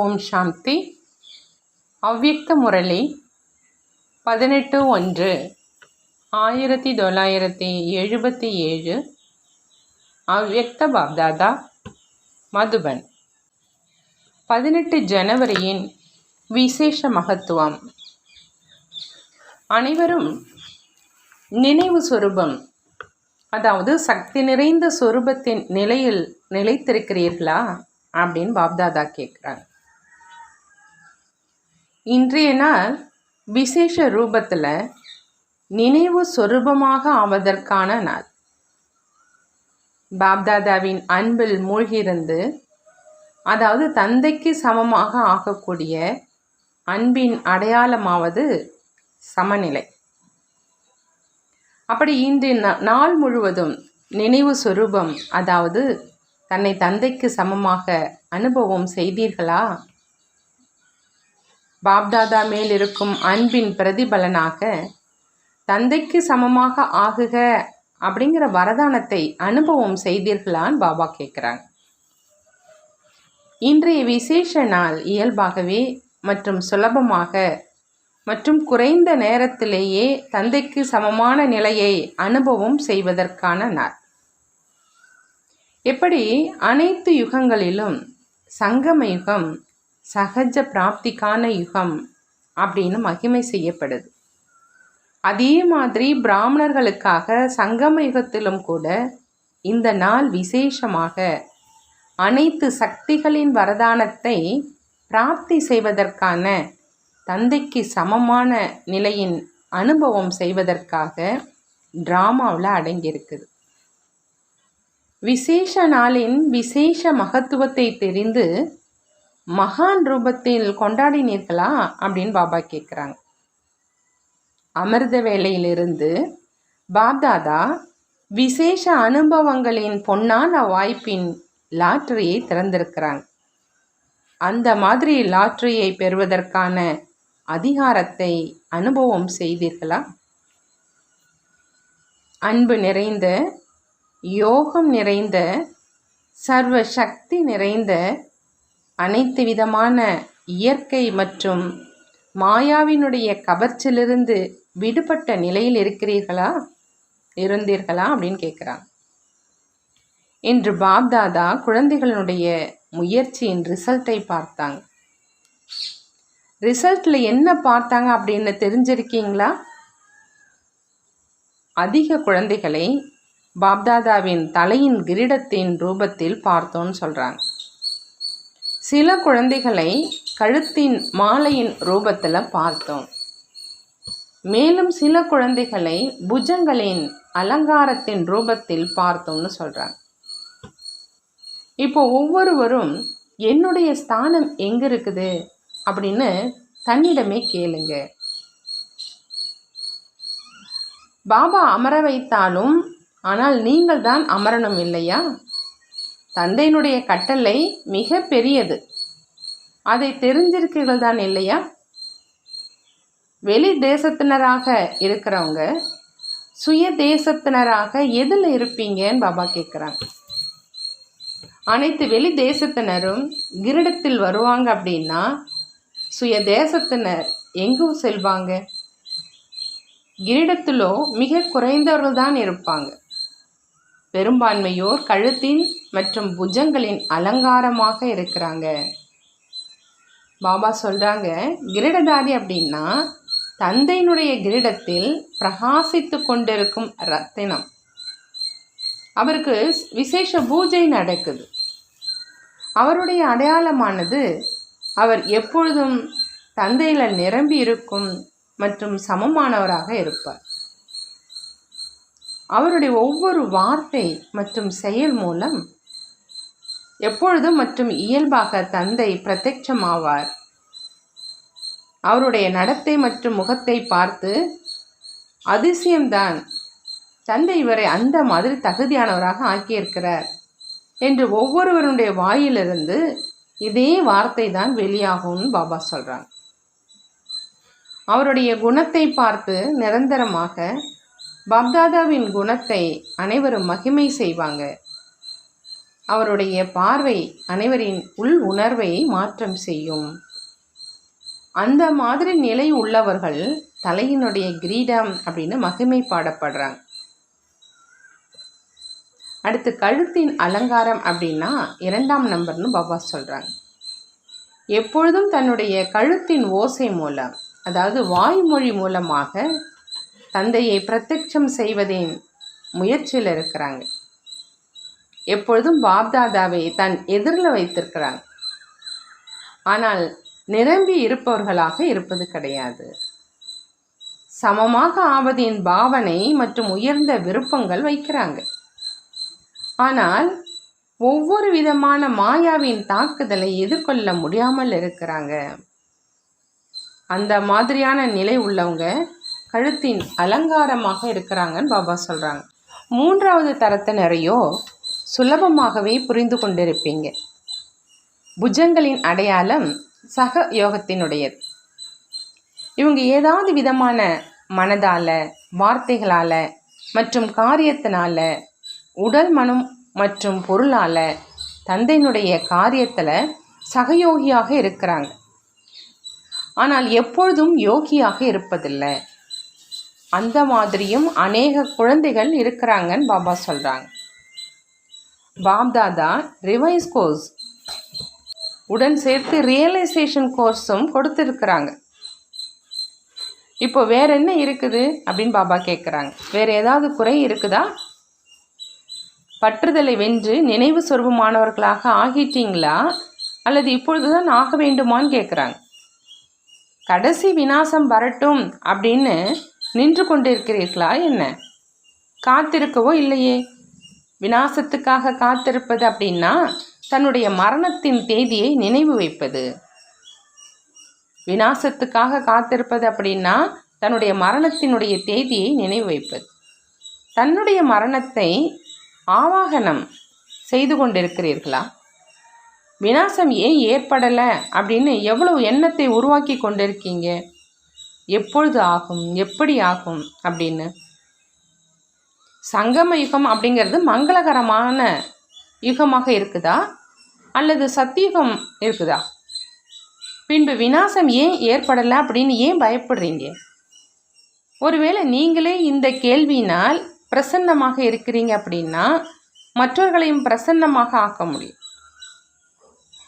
ஓம் சாந்தி. அவ்யக்த முரளி பதினெட்டு ஒன்று ஆயிரத்தி தொள்ளாயிரத்தி எழுபத்தி ஏழு அவ்யக்த பாப்தாதா மதுபன். பதினெட்டு ஜனவரியின் விசேஷ மகத்துவம். அனைவரும் நினைவு சொரூபம் அதாவது சக்தி நிறைந்த சொரூபத்தின் நிலையில் நிலைத்திருக்கிறீர்களா அப்படின்னு பாப்தாதா கேட்குறாங்க. இன்றைய நாள் விசேஷ ரூபத்தில் நினைவு சொரூபமாக ஆவதற்கான நாள். பாப்தாதாவின் அன்பில் மூழ்கியிருந்து அதாவது தந்தைக்கு சமமாக ஆகக்கூடிய அன்பின் அடையாளமாவது சமநிலை. அப்படி இன்று நா- நாள் முழுவதும் நினைவு சொரூபம் அதாவது தன்னை தந்தைக்கு சமமாக அனுபவம் செய்தீர்களா? பாப்தாதா மேல் இருக்கும் அன்பின் பிரதிபலனாக தந்தைக்கு சமமாக ஆகுக அப்படிங்கிற வரதானத்தை அனுபவம் செய்தீர்களான்னு பாபா கேட்குறாங்க இன்றைய விசேஷ நாள் இயல்பாகவே மற்றும் சுலபமாக மற்றும் குறைந்த நேரத்திலேயே தந்தைக்கு சமமான நிலையை அனுபவம் செய்வதற்கான நாள். எப்படி? அனைத்து யுகங்களிலும் சங்கம யுகம் சகஜ பிராப்திக்கான யுகம் அப்படின்னு மகிமை செய்யப்படுது. அதே மாதிரி பிராமணர்களுக்காக சங்கம யுகத்திலும் கூட இந்த நாள் விசேஷமாக அனைத்து சக்திகளின் வரதானத்தை பிராப்தி செய்வதற்கான தந்தைக்கு சமமான நிலையின் அனுபவம் செய்வதற்காக ட்ராமாவில் அடங்கியிருக்குது. விசேஷ நாளின் விசேஷ மகத்துவத்தை தெரிந்து மகான் ரூபத்தில் கொண்டாடினீர்களா அப்படின்னு பாபா கேட்குறாங்க அமிர்த வேலையிலிருந்து பாப்தாதா விசேஷ அனுபவங்களின் பொன்னான வாய்ப்பின் லாட்டரியை திறந்திருக்கிறாங்க. அந்த மாதிரி லாட்டரியை பெறுவதற்கான அதிகாரத்தை அனுபவம் செய்தீர்களா? அன்பு நிறைந்த யோகம் நிறைந்த சர்வ சக்தி நிறைந்த அனைத்து விதமான இயற்கை மற்றும் மாயாவினுடைய கவர்ச்சியிலிருந்து விடுபட்ட நிலையில் இருக்கிறீர்களா? இருந்தீர்களா? அப்படின்னு கேட்குறாங்க இன்று பாப்தாதா குழந்தைகளினுடைய முயற்சியின் ரிசல்ட்டை பார்த்தாங்க. ரிசல்ட்டில் என்ன பார்த்தாங்க அப்படின்னு தெரிஞ்சிருக்கீங்களா? அதிக குழந்தைகளை பாப்தாதாவின் தலையின் கிரீடத்தின் ரூபத்தில் பார்த்தோன்னு சொல்கிறாங்க சில குழந்தைகளை கழுத்தின் மாலையின் ரூபத்தில் பார்த்தோம். மேலும் சில குழந்தைகளை புஜங்களின் அலங்காரத்தின் ரூபத்தில் பார்த்தோம்னு சொல்கிறாங்க இப்போ ஒவ்வொருவரும் என்னுடைய ஸ்தானம் எங்கே இருக்குது? அப்படின்னு தன்னிடமே கேளுங்க. பாபா அமர வைத்தாலும் ஆனால் நீங்கள் தான் அமரணும் இல்லையா? தந்தையினுடைய கட்டளை மிக பெரியது. அதை தெரிஞ்சிருக்கீர்கள் தான் இல்லையா? வெளி தேசத்தினராக இருக்கிறவங்க சுய தேசத்தினராக எதில் இருப்பீங்கன்னு பாபா கேட்குறாங்க. அனைத்து வெளி தேசத்தினரும் கிரீடத்தில் வருவாங்க அப்படின்னா சுய தேசத்தினர் எங்கும் செல்வாங்க? கிரீடத்திலோ மிக குறைந்தவர்கள் தான் இருப்பாங்க. பெரும்பான்மையோர் கழுத்தின் மற்றும் புஜங்களின் அலங்காரமாக இருக்கிறாங்க. பாபா சொல்கிறாங்க கிரீடதாரி அப்படின்னா தந்தையினுடைய கிரீடத்தில் பிரகாசித்து கொண்டிருக்கும் ரத்தினம். அவருக்கு விசேஷ பூஜை நடக்குது. அவருடைய அடையாளமானது அவர் எப்பொழுதும் தந்தையில் நிரம்பி இருக்கும் மற்றும் சமமானவராக இருப்பார். அவருடைய ஒவ்வொரு வார்த்தை மற்றும் செயல் மூலம் எப்பொழுதும் மற்றும் இயல்பாக தந்தை பிரத்யட்சமாவார் அவருடைய நடத்தை மற்றும் முகத்தை பார்த்து அதிசயம்தான். தந்தை இவரை அந்த மாதிரி தகுதியானவராக ஆக்கியிருக்கிறார் என்று ஒவ்வொருவருடைய வாயிலிருந்து இதே வார்த்தை தான் வெளியாகும்னு பாபா சொல்கிறான் அவருடைய குணத்தை பார்த்து நிரந்தரமாக பாப்தாதாவின் குணத்தை அனைவரும் மகிமை செய்வாங்க. அவருடைய பார்வை அனைவரின் உள் உணர்வை மாற்றம் செய்யும். அந்த மாதிரி நிலை உள்ளவர்கள் தலையினுடைய கிரீடம் அப்படின்னு மகிமை பாடப்படுறாங்க. அடுத்து கழுத்தின் அலங்காரம் அப்படின்னா இரண்டாம் நம்பர்னு பாபா சொல்கிறாங்க எப்பொழுதும் தன்னுடைய கழுத்தின் ஓசை மூலம் அதாவது வாய்மொழி மூலமாக தந்தையை பிரத்யட்சம் செய்வதின் முயற்சியில் இருக்கிறாங்க. எப்பொழுதும் பாப்தாதாவை தன் எதிரில் வைத்திருக்கிறாங்க. ஆனால் நிரம்பி இருப்பவர்களாக இருப்பது கிடையாது. சமமாக ஆவதின் பாவனை மற்றும் உயர்ந்த விருப்பங்கள் வைக்கிறாங்க. ஆனால் ஒவ்வொரு விதமான மாயாவின் தாக்குதலை எதிர்கொள்ள முடியாமல் இருக்கிறாங்க. அந்த மாதிரியான நிலை உள்ளவங்க கழுத்தின் அலங்காரமாக இருக்கிறாங்கன்னு பாபா சொல்கிறாங்க மூன்றாவது தரத்தினரையோ சுலபமாகவே புரிந்து கொண்டிருப்பீங்க. புஜங்களின் அடையாளம் சக யோகத்தினுடையது. இவங்க ஏதாவது விதமான மனதால் வார்த்தைகளால் மற்றும் காரியத்தினால உடல் மனம் மற்றும் பொருளால் தந்தையினுடைய காரியத்தில் சகயோகியாக இருக்கிறாங்க. ஆனால் எப்பொழுதும் யோகியாக இருப்பதில்லை. அந்த மாதிரியும் அநேக குழந்தைகள் இருக்கிறாங்கன்னு பாபா சொல்கிறாங்க பாப்தாதா ரிவைஸ் கோர்ஸ் உடன் சேர்த்து ரியலைசேஷன் கோர்ஸும் கொடுத்துருக்குறாங்க. இப்போ வேற என்ன இருக்குது அப்படின்னு பாபா கேட்குறாங்க வேற ஏதாவது குறை இருக்குதா? பற்றுதலை வென்று நினைவு சொருபமானவர்களாக ஆகிட்டீங்களா? அல்லது இப்பொழுதுதான் ஆக வேண்டுமான்னு கேட்குறாங்க கடைசி வினாசம் வரட்டும் அப்படின்னு நின்று கொண்டிருக்கிறீர்களா என்ன? காத்திருக்கவோ இல்லையே? வினாசத்துக்காக காத்திருப்பது அப்படின்னா தன்னுடைய மரணத்தின் தேதியை நினைவு வைப்பது. வினாசத்துக்காக காத்திருப்பது அப்படின்னா தன்னுடைய மரணத்தினுடைய தேதியை நினைவு வைப்பது. தன்னுடைய மரணத்தை ஆவாகனம் செய்து கொண்டிருக்கிறீர்களா? வினாசம் ஏன் ஏற்படலை அப்படின்னு எவ்வளவு எண்ணத்தை உருவாக்கி கொண்டிருக்கீங்க? எப்பொழுது ஆகும்? எப்படி ஆகும்? அப்படின்னு. சங்கம யுகம் அப்படிங்கிறது மங்களகரமான யுகமாக இருக்குதா? அல்லது சத்தியுகம் இருக்குதா? பின்பு வினாசம் ஏன் ஏற்படலை அப்படின்னு ஏன் பயப்படுறீங்க? ஒருவேளை நீங்களே இந்த கேள்வியினால் பிரசன்னமாக இருக்கிறீங்க அப்படின்னா மற்றவர்களையும் பிரசன்னமாக ஆக்க முடியும்.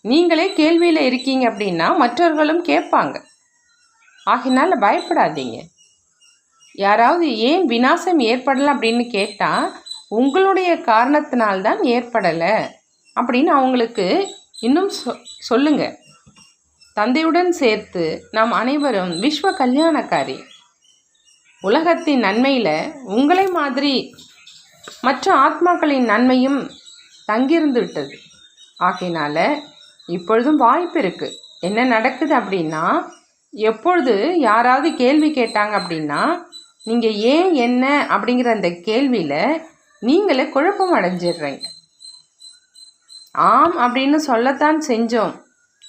நீங்களே கேள்வியில் இருக்கீங்க அப்படின்னா மற்றவர்களும் கேட்பாங்க. ஆகினால பயப்படாதீங்க. யாராவது ஏன் வினாசம் ஏற்படலை அப்படின்னு கேட்டால் உங்களுடைய காரணத்தினால்தான் ஏற்படலை அப்படின்னு அவங்களுக்கு இன்னும் சொ சொல்லுங்க. தந்தையுடன் சேர்த்து நாம் அனைவரும் விஸ்வ கல்யாணக்காரி. உலகத்தின் நன்மையில் உங்களை மாதிரி மற்ற ஆத்மாக்களின் நன்மையும் தங்கியிருந்து விட்டது. ஆகையினால் இப்பொழுதும் வாய்ப்பு இருக்குது என்ன நடக்குது அப்படின்னா எப்பொழுது யாராவது கேள்வி கேட்டாங்க அப்படின்னா நீங்கள் ஏன் என்ன அப்படிங்கிற அந்த கேள்வியில் நீங்களே குழப்பம் அடைஞ்சிடுறீங்க. ஆம் அப்படின்னு சொல்லத்தான் செஞ்சோம்.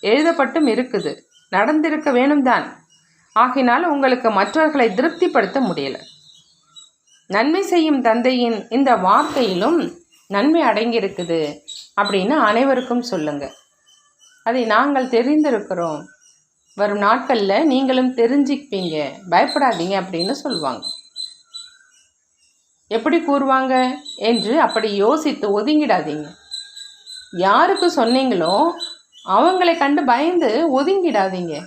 எழுதப்பட்டும் இருக்குது. நடந்திருக்க வேணும் தான் ஆகினால் உங்களுக்கு மற்றவர்களை திருப்திப்படுத்த முடியல. நன்மை செய்யும் தந்தையின் இந்த வார்த்தையிலும் நன்மை அடங்கியிருக்குது அப்படின்னு அனைவருக்கும் சொல்லுங்கள் அதை நாங்கள் தெரிந்திருக்கிறோம். வரும் நாட்களில் நீங்களும் தெரிஞ்சுப்பீங்க. பயப்படாதீங்க அப்படின்னு சொல்லுவாங்க. எப்படி கூறுவாங்க? என்று அப்படி யோசித்து ஒதுங்கிடாதீங்க. யாருக்கு சொன்னீங்களோ அவங்களை கண்டு பயந்து ஒதுங்கிடாதீங்க.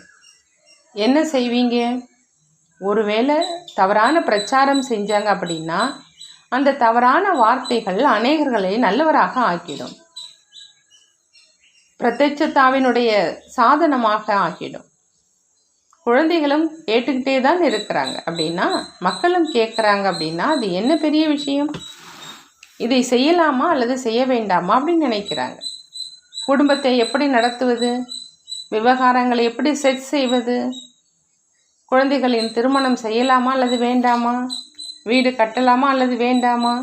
என்ன செய்வீங்க? ஒருவேளை தவறான பிரச்சாரம் செஞ்சாங்க அப்படின்னா அந்த தவறான வார்த்தைகள் அநேகர்களை நல்லவராக ஆக்கிடும். பிரத்யட்சத்தாவினுடைய சாதனமாக ஆக்கிடும். குழந்தைகளும் கேட்டுக்கிட்டே தான் இருக்கிறாங்க. அப்படின்னா மக்களும் கேட்குறாங்க அப்படின்னா அது என்ன பெரிய விஷயம்? இதை செய்யலாமா அல்லது செய்ய வேண்டாமா அப்படின்னு நினைக்கிறாங்க. குடும்பத்தை எப்படி நடத்துவது? விவகாரங்களை எப்படி செட் செய்வது? குழந்தைகளின் திருமணம் செய்யலாமா அல்லது வேண்டாமா? வீடு கட்டலாமா அல்லது வேண்டாமா?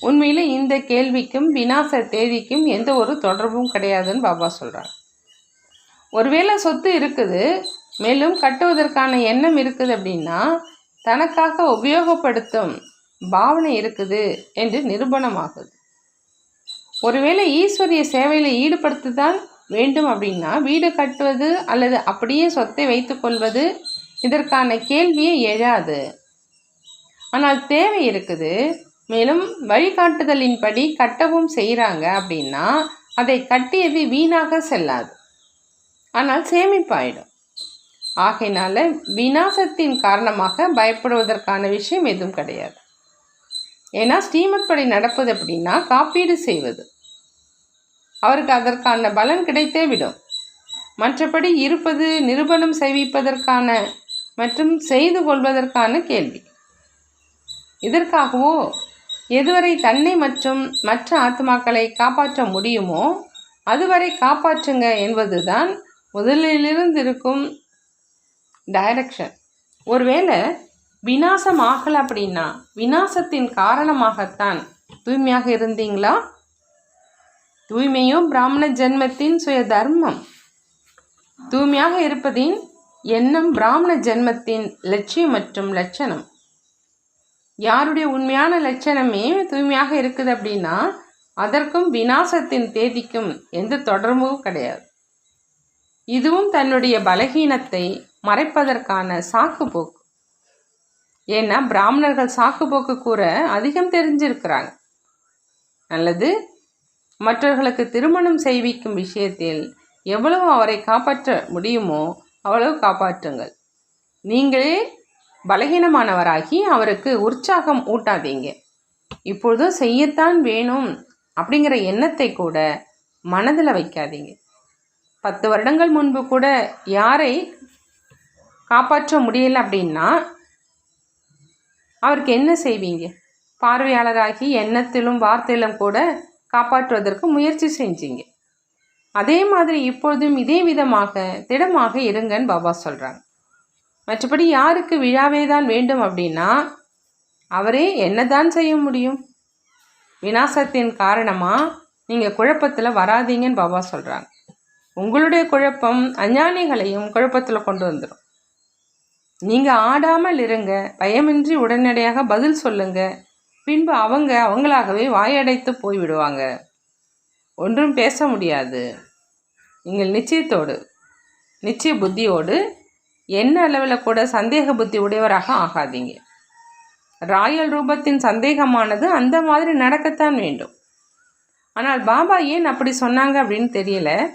உண்மையில் இந்த கேள்விக்கும் வினாச தேதிக்கும் எந்த ஒரு தொடர்பும் கிடையாதுன்னு பாபா சொல்கிறார் ஒருவேளை சொத்து இருக்குது மேலும் கட்டுவதற்கான எண்ணம் இருக்குது அப்படின்னா தனக்காக உபயோகப்படுத்தும் பாவனை இருக்குது என்று நிரூபணமாகுது. ஒருவேளை ஈஸ்வரிய சேவையில் ஈடுபடுத்துதான் வேண்டும் அப்படின்னா வீடு கட்டுவது அல்லது அப்படியே சொத்தை வைத்துக்கொள்வது இதற்கான கேள்வியே எழாது. ஆனால் தேவை இருக்குது. மேலும் வழிகாட்டுதலின்படி கட்டவும் செய்கிறாங்க அப்படின்னா அதை கட்டியது வீணாக செல்லாது. ஆனால் சேமிப்பாயிடும். ஆகையினால விநாசத்தின் காரணமாக பயப்படுவதற்கான விஷயம் எதுவும் கிடையாது. ஏன்னா ஸ்ரீமத் படி நடப்பது அப்படின்னா காப்பீடு செய்வது. அவருக்கு அதற்கான பலன் கிடைத்தே விடும். மற்றபடி இருப்பது நிரூபணம் செய்விப்பதற்கான மற்றும் செய்து கொள்வதற்கான கேள்வி. இதற்காகவோ எதுவரை தன்னை மற்றும் மற்ற ஆத்மாக்களை காப்பாற்ற முடியுமோ அதுவரை காப்பாற்றுங்க என்பதுதான் முதலிலிருந்து இருக்கும் டைரக்ஷன் ஒருவேளை விநாசம் ஆகலை அப்படின்னா விநாசத்தின் காரணமாகத்தான் தூய்மையாக இருந்தீங்களா? தூய்மையும் பிராமண ஜென்மத்தின் சுய தர்மம் தூய்மையாக இருப்பதின் எண்ணம் பிராமண ஜென்மத்தின் லட்சியம் மற்றும் லட்சணம். யாருடைய உண்மையான லட்சணமே தூய்மையாக இருக்குது அப்படின்னா அதற்கும் விநாசத்தின் தேதிக்கும் எந்த தொடர்பும் கிடையாது. இதுவும் தன்னுடைய பலகீனத்தை மறைப்பதற்கான சாக்கு போக்கு ஏன்னா பிராமணர்கள் சாக்கு போக்கு கூற அதிகம் தெரிஞ்சிருக்கிறாங்க. அல்லது மற்றவர்களுக்கு திருமணம் செய்விக்கும் விஷயத்தில் எவ்வளவு அவரை காப்பாற்ற முடியுமோ அவ்வளவு காப்பாற்றுங்கள். நீங்களே பலகீனமானவராகி அவருக்கு உற்சாகம் ஊட்டாதீங்க. இப்பொழுதும் செய்யத்தான் வேணும் அப்படிங்கிற எண்ணத்தை கூட மனதில் வைக்காதீங்க. பத்து வருடங்கள் முன்பு கூட யாரை காப்பாற்ற முடியல அப்படின்னா அவருக்கு என்ன செய்வீங்க? பார்வையாளராகி எண்ணத்திலும் வார்த்தையிலும் கூட காப்பாற்றுவதற்கு முயற்சி செஞ்சீங்க. அதே மாதிரி இப்பொழுதும் இதே விதமாக திடமாக இருங்கன்னு பாபா சொல்கிறாங்க மற்றபடி யாருக்கு விழாவே தான் வேண்டும் அப்படின்னா அவரே என்ன தான் செய்ய முடியும்? விநாசத்தின் காரணமாக நீங்கள் குழப்பத்தில் வராதீங்கன்னு பாபா சொல்கிறாங்க உங்களுடைய குழப்பம் அஞ்ஞானிகளையும் குழப்பத்தில் கொண்டு வந்துடும் நீங்கள் ஆடாமல் இருங்க. பயமின்றி உடனடியாக பதில் சொல்லுங்க. பின்பு அவங்க அவங்களாகவே வாயடைத்து போய்விடுவாங்க. ஒன்றும் பேச முடியாது. நீங்கள் நிச்சயத்தோடு நிச்சய புத்தியோடு என்ன அளவில் கூட சந்தேக புத்தி உடையவராக ஆகாதீங்க. ராயல் ரூபத்தின் சந்தேகமானது அந்த மாதிரி நடக்கத்தான் வேண்டும். ஆனால் பாபா ஏன் அப்படி சொன்னாங்க அப்படின்னு தெரியல.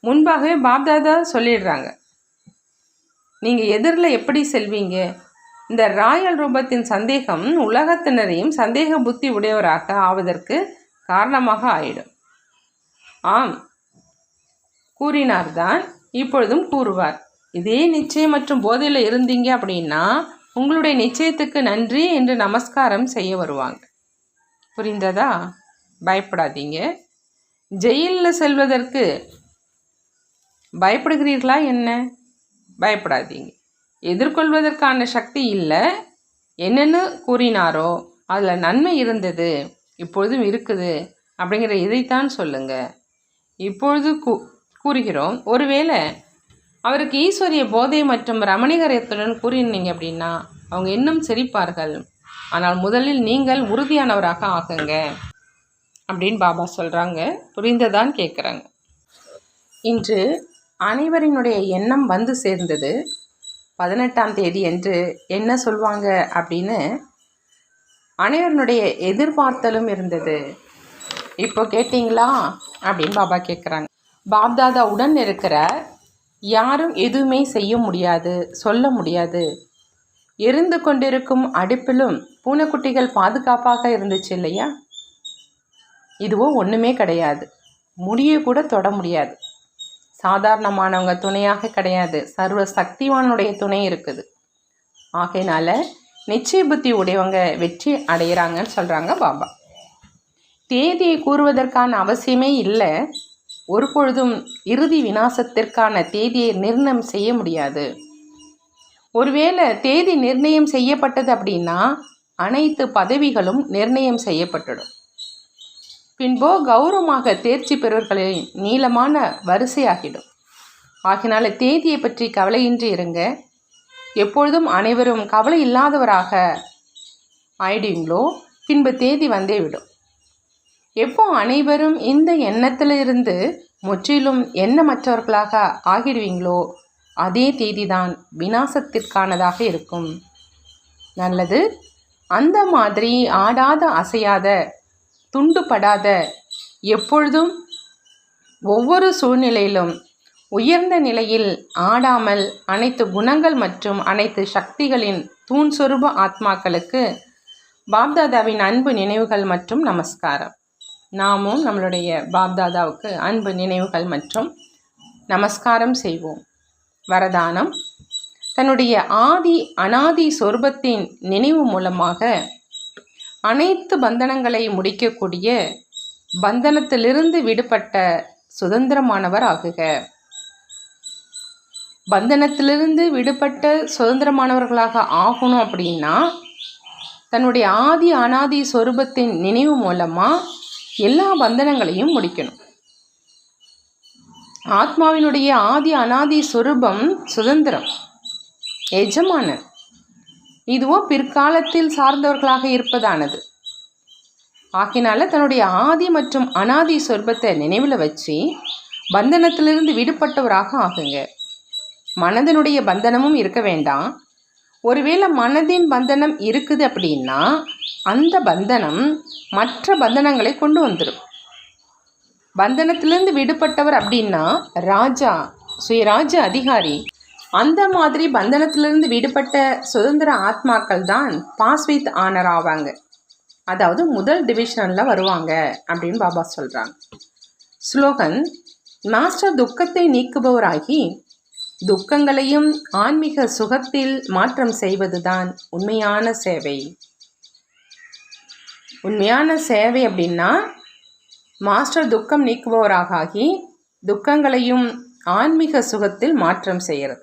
முன்பாகவே பாப்தாதா சொல்லிடுறாங்க. நீங்கள் எதிரில் எப்படி செல்வீங்க? இந்த ராயல் ரூபத்தின் சந்தேகம் உலகத்தினரையும் சந்தேக புத்தி உடையவராக ஆவதற்கு காரணமாக ஆயிடும். ஆம் கூறினார்தான் இப்பொழுதும் கூறுவார். இதே நிச்சயம் மற்றும் போதையில் இருந்தீங்க அப்படின்னா உங்களுடைய நிச்சயத்துக்கு நன்றி என்று நமஸ்காரம் செய்ய வருவாங்க. புரிந்ததா? பயப்படாதீங்க. ஜெயிலில் செல்வதற்கு பயப்படுகிறீர்களா என்ன? பயப்படாதீங்க. எதிர்கொள்வதற்கான சக்தி இல்லை. என்னென்னு கூறினாரோ அதில் நன்மை இருந்தது இப்பொழுதும் இருக்குது அப்படிங்கிற இதைத்தான் சொல்லுங்கள் இப்பொழுது கூ கூறுகிறோம் ஒருவேளை அவருக்கு ஈஸ்வரிய போதை மற்றும் ரமணிகரத்துடன் கூறினீங்க அப்படின்னா அவங்க இன்னும் சிரிப்பார்கள். ஆனால் முதலில் நீங்கள் உறுதியானவராக ஆகுங்க அப்படின்னு பாபா சொல்கிறாங்க புரிந்ததான் கேட்குறாங்க இன்று அனைவரினுடைய எண்ணம் வந்து சேர்ந்தது. பதினெட்டாம் தேதி என்று என்ன சொல்வாங்க அப்படின்னு அனைவருடைய எதிர்பார்த்தலும் இருந்தது. இப்போ கேட்டிங்களா? அப்படின்னு பாபா கேட்குறாங்க பாப்தாதா உடன் இருக்கிற யாரும் எதுவுமே செய்ய முடியாது சொல்ல முடியாது. எரிந்து கொண்டிருக்கும் அடுப்பிலும் பூனைக்குட்டிகள் பாதுகாப்பாக இருந்துச்சு இல்லையா? இதுவோ ஒன்றுமே கிடையாது. முடிய கூட தொட முடியாது. சாதாரணமானவங்க துணையாக கிடையாது. சர்வ சக்திவானுடைய துணை இருக்குது. ஆகையினால நிச்சய புத்தி உடையவங்க வெற்றி அடைகிறாங்கன்னு சொல்கிறாங்க பாபா. தேதியை கூறுவதற்கான அவசியமே இல்லை. ஒரு பொழுதும் இறுதி விநாசத்திற்கான தேதியை நிர்ணயம் செய்ய முடியாது. ஒருவேளை தேதி நிர்ணயம் செய்யப்பட்டது அப்படின்னா அனைத்து பதவிகளும் நிர்ணயம் செய்யப்பட்டுடும். பின்போ கௌரவமாக தேர்ச்சி பெறுவர்களின் நீளமான வரிசையாகிடும் ஆகினால தேதியை பற்றி கவலையின்றி இருங்க. எப்பொழுதும் அனைவரும் கவலை இல்லாதவராக ஆயிடுவீங்களோ பின்பு தேதி வந்தே விடும். எப்போ அனைவரும் இந்த எண்ணத்திலிருந்து முற்றிலும் எண்ணமற்றவர்களாக ஆகிடுவீங்களோ அதே தேதிதான் விநாசத்திற்கானதாக இருக்கும். நல்லது. அந்த மாதிரி ஆடாத அசையாத துண்டுபடாத எப்பொழுதும் ஒவ்வொரு சூழ்நிலையிலும் உயர்ந்த நிலையில் ஆடாமல் அனைத்து குணங்கள் மற்றும் அனைத்து சக்திகளின் தூண் சொருப ஆத்மாக்களுக்கு பாப்தாதாவின் அன்பு நினைவுகள் மற்றும் நமஸ்காரம். நாமும் நம்மளுடைய பாப்தாதாவுக்கு அன்பு நினைவுகள் மற்றும் நமஸ்காரம் செய்வோம். வரதானம் தன்னுடைய ஆதி அனாதி சொர்பத்தின் நினைவு மூலமாக அனைத்து பந்தனங்களை முடிக்கக்கூடிய பந்தனத்திலிருந்து விடுபட்ட சுதந்திரமானவர் ஆகுக. பந்தனத்திலிருந்து விடுபட்ட சுதந்திரமானவர்களாக ஆகணும் அப்படின்னா தன்னுடைய ஆதி அனாதி சொரூபத்தின் நினைவு மூலமாக எல்லா பந்தனங்களையும் முடிக்கணும். ஆத்மாவினுடைய ஆதி அனாதி சொரூபம் சுதந்திரம் எஜமானன். இதுவோ பிற்காலத்தில் சார்ந்தவர்களாக இருப்பதானது. ஆக்கினால தன்னுடைய ஆதி மற்றும் அனாதி சொர்பத்தை நினைவில் வச்சு பந்தனத்திலிருந்து விடுபட்டவராக ஆகுங்க. மனதனுடைய பந்தனமும் இருக்க வேண்டாம். ஒருவேளை மனதின் பந்தனம் இருக்குது அப்படின்னா அந்த பந்தனம் மற்ற பந்தனங்களை கொண்டு வந்துடும் பந்தனத்திலிருந்து விடுபட்டவர் அப்படின்னா ராஜா சுயராஜ அதிகாரி அந்த மாதிரி பந்தனத்திலிருந்து விடுபட்ட சுதந்திர ஆத்மாக்கள் தான் பாஸ்வித் ஆனர் ஆவாங்க. அதாவது முதல் டிவிஷனில் வருவாங்க அப்படின்னு பாபா சொல்கிறாங்க ஸ்லோகன் மாஸ்டர் துக்கத்தை நீக்குபவராகி துக்கங்களையும் ஆன்மீக சுகத்தில் மாற்றம் செய்வதுதான் உண்மையான சேவை. உண்மையான சேவை அப்படின்னா மாஸ்டர் துக்கம் நீக்குபவராக ஆகி துக்கங்களையும் ஆன்மீக சுகத்தில் மாற்றம் செய்கிறது.